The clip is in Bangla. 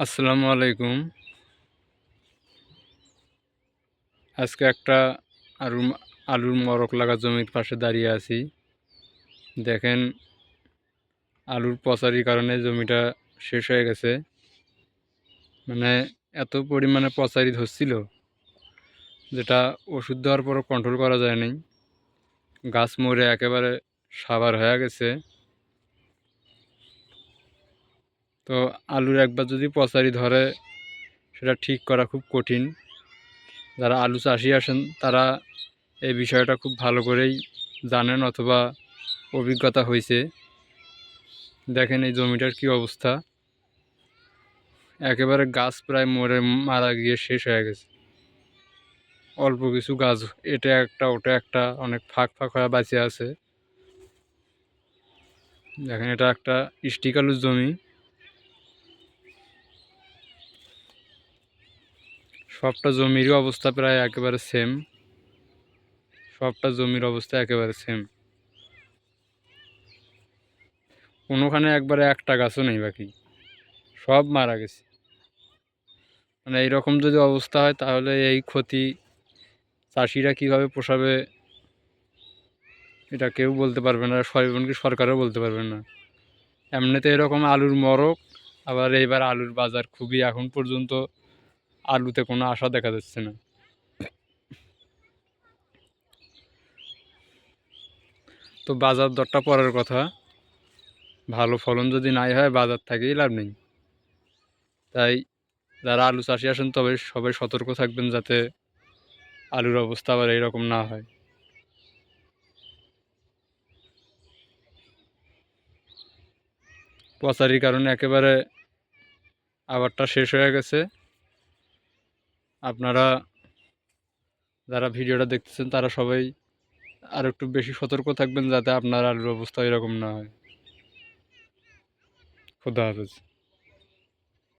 আসসালামু আলাইকুম। আজকে একটা আলুর আলুর মরক লাগা জমির পাশে দাঁড়িয়ে আছি। দেখেন, আলুর পচারির কারণে জমিটা শেষ হয়ে গেছে। মানে এত পরিমাণে পচারি ধরছিল যেটা ওষুধ দেওয়ার পরও কন্ট্রোল করা যায়নি। গাছ মরে একেবারে সাবার হয়ে গেছে। তো আলুর একবার যদি পচারি ধরে, সেটা ঠিক করা খুব কঠিন। যারা আলু চাষি আসেন তারা এই বিষয়টা খুব ভালো করেই জানেন অথবা অভিজ্ঞতা হয়েছে। দেখেন এই জমিটার কি অবস্থা। একেবারে গাছ প্রায় মরে মারা গিয়ে শেষ হয়ে গেছে। অল্প কিছু গাছ, এটা একটা, ওটা একটা, অনেক ফাঁক ফাঁক হয়ে বাঁচে আছে। দেখেন এটা একটা স্টিক আলুর জমি। সবটা জমিরই অবস্থা প্রায় একেবারে সেম সবটা জমির অবস্থা একেবারে সেম কোনোখানে একবারে একটা গাছও নেই বাকি। সব মারা গেছে। মানে এইরকম যদি অবস্থা হয়, তাহলে এই ক্ষতি চাষিরা কীভাবে পোষাবে, এটা কেউ বলতে পারবে না এমনকি সরকারও বলতে পারবে না। এমনিতে এরকম আলুর মরক, আবার এইবার আলুর বাজার খুবই এখন পর্যন্ত আলুতে কোনো আশা দেখা যাচ্ছে না। তো বাজার দরটা পরের কথা। ভালো ফলন যদি নাই হয়, বাজার থেকেই লাভ নেই। তাই যারা আলু চাষি আসেন তবে সবাই সতর্ক থাকবেন যাতে আলুর অবস্থা আবার এইরকম না হয়। পচারির কারণে একেবারে আবারটা শেষ হয়ে গেছে। আপনারা যারা ভিডিওটা দেখতেছেন, তারা সবাই আর একটু বেশি সতর্ক থাকবেন যাতে আপনার আলুর অবস্থা এরকম না হয়। খুদা হাফেজ।